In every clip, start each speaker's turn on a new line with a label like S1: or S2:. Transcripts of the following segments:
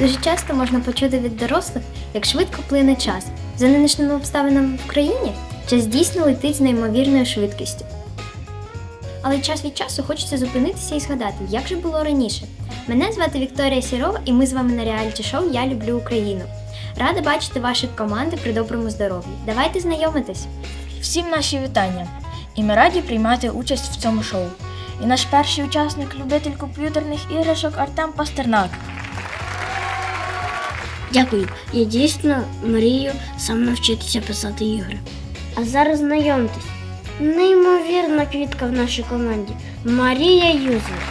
S1: Дуже часто можна почути від дорослих, як швидко плине час. За нинішніми обставинами в країні час дійсно летить з неймовірною швидкістю. Але час від часу хочеться зупинитися і згадати, як же було раніше. Мене звати Вікторія Сірова, і ми з вами на реаліті шоу Я люблю Україну. Рада бачити ваші команди при доброму здоров'ї. Давайте знайомитись.
S2: Всім наші вітання! І ми раді приймати участь в цьому шоу. І наш перший учасник любитель комп'ютерних іграшок Артем Пастернак.
S3: Дякую. Я дійсно мрію сам навчитися писати ігри. А зараз знайомтесь. Неймовірна квітка в нашій команді Марія Юзер.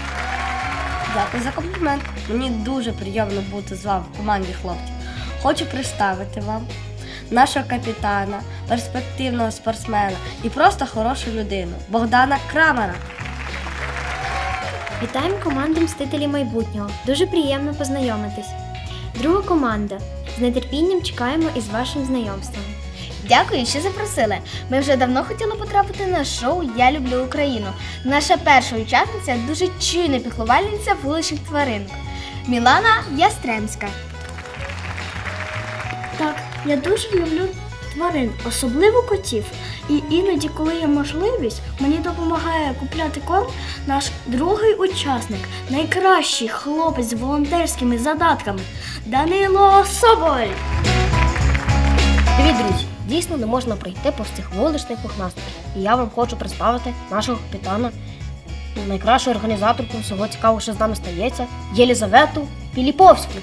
S4: Дякую за комплімент. Мені дуже приємно бути з вами в команді хлопців. Хочу представити вам нашого капітана, перспективного спортсмена і просто хорошу людину Богдана Крамера.
S1: Вітаємо команду Мстителі майбутнього. Дуже приємно познайомитись. Друга команда. З нетерпінням чекаємо із вашим знайомством.
S5: Дякую, що запросили. Ми вже давно хотіли потрапити на шоу Я люблю Україну. Наша перша учасниця дуже чуйна піклувальниця вуличних тварин. Мілана Ястремська.
S3: Так, я дуже люблю тварин, особливо котів. І іноді, коли є можливість, мені допомагає купляти корм наш другий учасник, найкращий хлопець з волонтерськими задатками Данило Соболь.
S6: Привіт, друзі! Дійсно не можна пройти повз цих вуличних пухнастиків. І я вам хочу представити нашого капітана, найкращу організаторку всього цікавого, що з нами стається, Єлізавету Піліповську.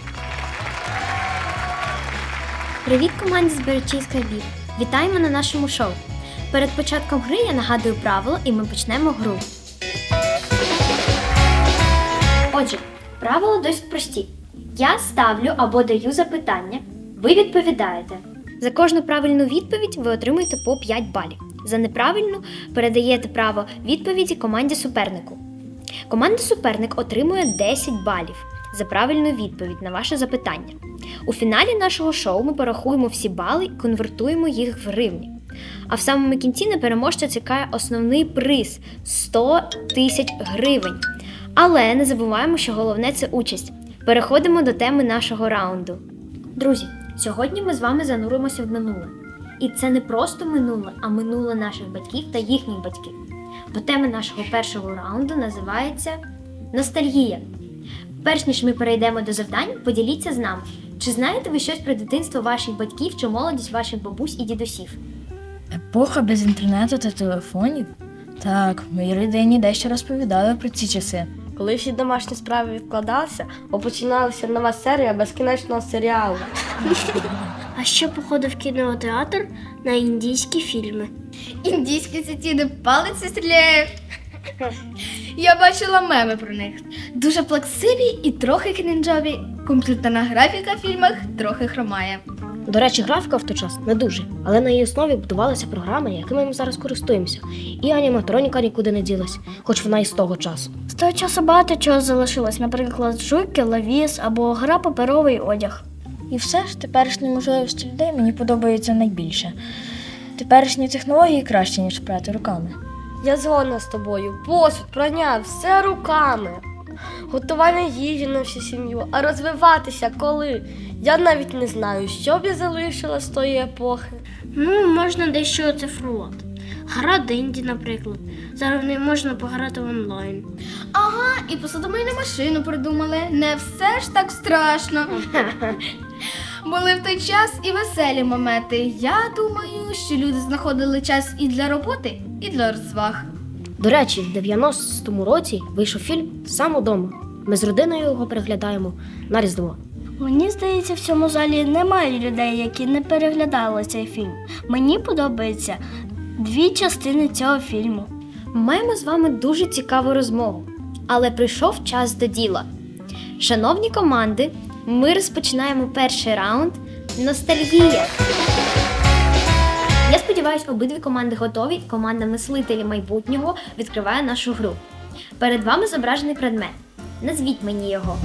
S1: Привіт команді з Беречівська Біб. Вітаємо на нашому шоу. Перед початком гри я нагадую правила і ми почнемо гру. Отже, правила досить прості. Я ставлю або даю запитання, ви відповідаєте. За кожну правильну відповідь ви отримуєте по 5 балів. За неправильну передаєте право відповіді команді супернику. Команда суперник отримує 10 балів за правильну відповідь на ваше запитання. У фіналі нашого шоу ми порахуємо всі бали і конвертуємо їх в гривні. А в самому кінці на переможця чекає основний приз 100 тисяч гривень. Але не забуваємо, що головне це участь. Переходимо до теми нашого раунду. Друзі, сьогодні ми з вами зануримося в минуле. І це не просто минуле, а минуле наших батьків та їхніх батьків. Бо тема нашого першого раунду називається Ностальгія. Перш ніж ми перейдемо до завдань, поділіться з нами. Чи знаєте ви щось про дитинство ваших батьків чи молодість ваших бабусь і дідусів?
S2: Епоха без інтернету та телефонів? Так, моїй родині дещо розповідали про ці часи.
S4: Коли всі домашні справи відкладалися, починалася нова серія безкінечного серіалу.
S3: А ще походив в кінотеатр на індійські фільми.
S5: Індійські сетіни палиці стріляє. Я бачила меми про них. Дуже плаксиві і трохи крінжові. Комп'ютерна графіка в фільмах трохи хромає.
S6: До речі, графіка в той час не дуже, але на її основі будувалися програми, якими ми зараз користуємося. І аніматроніка нікуди не ділась, хоч вона і з того часу.
S3: З того часу багато чого залишилось, наприклад, жуйки, лавіс або гра паперовий одяг.
S2: І все ж теперішні можливості людей мені подобаються найбільше. Теперішні технології краще, ніж прати руками.
S4: Я згодна з тобою. Посуд, прання, все руками. Готування їжі на всю сім'ю, а розвиватися коли? Я навіть не знаю, що б я залишила з тої епохи.
S3: Ну, можна дещо оцифрувати. Гра Денді, наприклад. Зараз в неї можна пограти в онлайн.
S5: Ага, і посудомийну машину придумали. Не все ж так страшно. Були в той час і веселі моменти. Я думаю, що люди знаходили час і для роботи, і для розваг.
S6: До речі, в 90-му році вийшов фільм Сам удома. Ми з родиною його переглядаємо на Різдво.
S3: Мені здається, в цьому залі немає людей, які не переглядали цей фільм. Мені подобається дві частини цього фільму.
S1: Маємо з вами дуже цікаву розмову, але прийшов час до діла. Шановні команди, ми розпочинаємо перший раунд Ностальгія. Я сподіваюся, обидві команди готові. Команда мислителі майбутнього відкриває нашу гру. Перед вами зображений предмет. Назвіть мені його.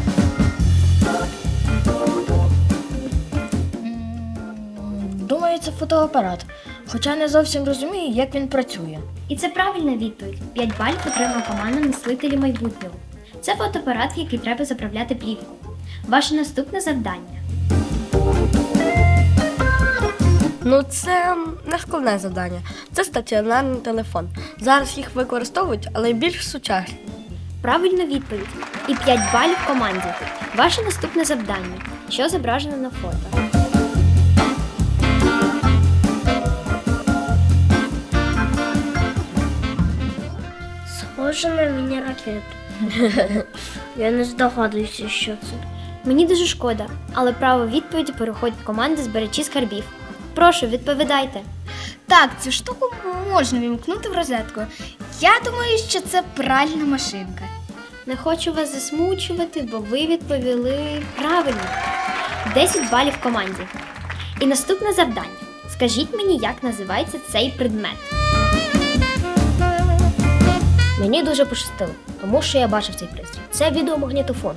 S2: Думаю, це фотоапарат. Хоча не зовсім розумію, як він працює.
S1: І це правильна відповідь. 5 балів отримала команда мислителі майбутнього. Це фотоапарат, в який треба заправляти плівку. Ваше наступне завдання.
S4: Ну, це не складне завдання. Це стаціонарний телефон. Зараз їх використовують, але більш сучасні.
S1: Правильна відповідь. І 5 балів команді. Ваше наступне завдання. Що зображено на фото?
S3: Схоже на міні-ракету. Я не здогадуюся, що це.
S1: Мені дуже шкода, але право відповіді переходить команди збирачі скарбів. Прошу, відповідайте.
S5: Так, цю штуку можна вімкнути в розетку. Я думаю, що це пральна машинка.
S1: Не хочу вас засмучувати, бо ви відповіли правильно. 10 балів команді. І наступне завдання. Скажіть мені, як називається цей предмет.
S6: Мені дуже пощастило, тому що я бачив цей пристрій. Це відеомагнітофон.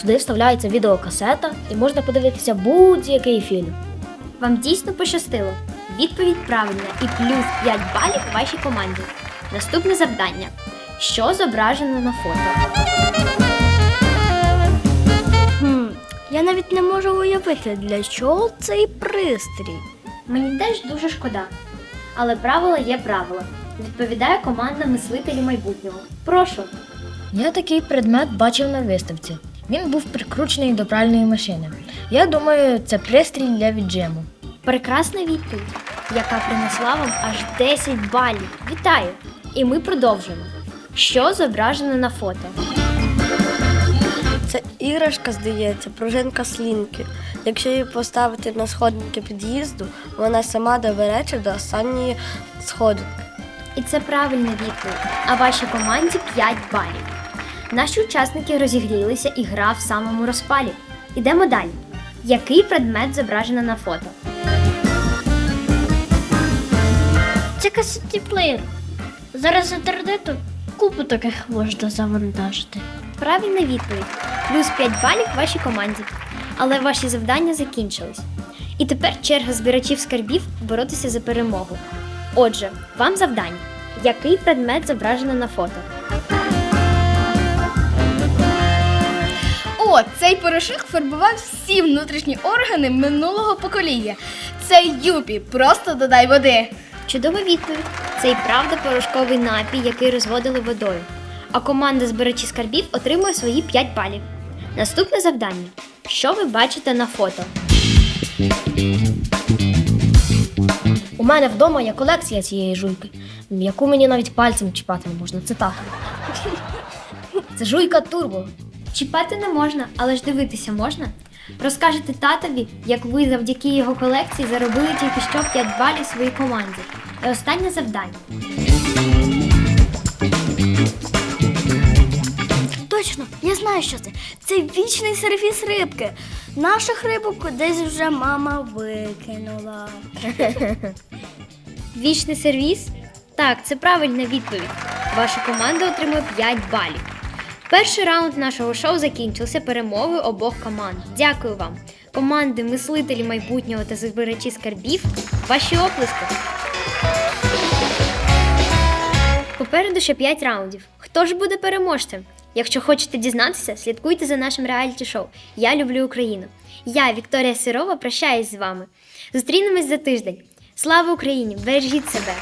S6: Туди вставляється відеокасета і можна подивитися будь-який фільм.
S1: Вам дійсно пощастило. Відповідь правильна і плюс 5 балів вашій команді. Наступне завдання. Що зображено на фото?
S3: Хм, я навіть не можу уявити, для чого цей пристрій.
S1: Мені теж дуже шкода. Але правило є правило. Відповідає команда мислителі майбутнього. Прошу.
S2: Я такий предмет бачив на виставці. Він був прикручений до пральної машини. Я думаю, це пристрій для віджиму.
S1: Прекрасна відповідь, яка принесла вам аж 10 балів. Вітаю! І ми продовжуємо. Що зображено на фото?
S4: Це іграшка, здається, пружинка слінки. Якщо її поставити на сходинки під'їзду, вона сама добереться до останньої сходинки.
S1: І це правильна відповідь. А вашій команді 5 балів. Наші учасники розігрілися і гра в самому розпалі. Ідемо далі. Який предмет зображено на фото?
S3: Це касетіплеєр. Зараз з інтернету купу таких можна завантажити.
S1: Правильна відповідь. Плюс 5 балів вашій команді. Але ваші завдання закінчились. І тепер черга збирачів скарбів боротися за перемогу. Отже, вам завдання. Який предмет зображено на фото?
S5: О, цей порошок фарбував всі внутрішні органи минулого покоління. Це юпі, просто додай води.
S1: Чудова відповідь. Це і правда порошковий напій, який розводили водою. А команда збирачі скарбів отримує свої 5 балів. Наступне завдання. Що ви бачите на фото?
S6: У мене вдома є колекція цієї жуйки, яку мені навіть пальцем чіпати не можна. Це так. Це жуйка турбо.
S1: Чіпати не можна, але ж дивитися можна. Розкажете татові, як ви завдяки його колекції заробили тільки що 5 балів своїй команді. І останнє завдання.
S3: Точно, я знаю, що це. Це вічний сервіс рибки. Наших рибок десь вже мама викинула.
S1: Вічний сервіс? Так, це правильна відповідь. Ваша команда отримує 5 балів. Перший раунд нашого шоу закінчився перемогою обох команд. Дякую вам. Команди мислителі майбутнього та збирачі скарбів. Ваші оплески. Попереду ще 5 раундів. Хто ж буде переможцем? Якщо хочете дізнатися, слідкуйте за нашим реаліті-шоу Я люблю Україну. Я, Вікторія Сирова, прощаюсь з вами. Зустрінемось за тиждень. Слава Україні! Бережіть себе!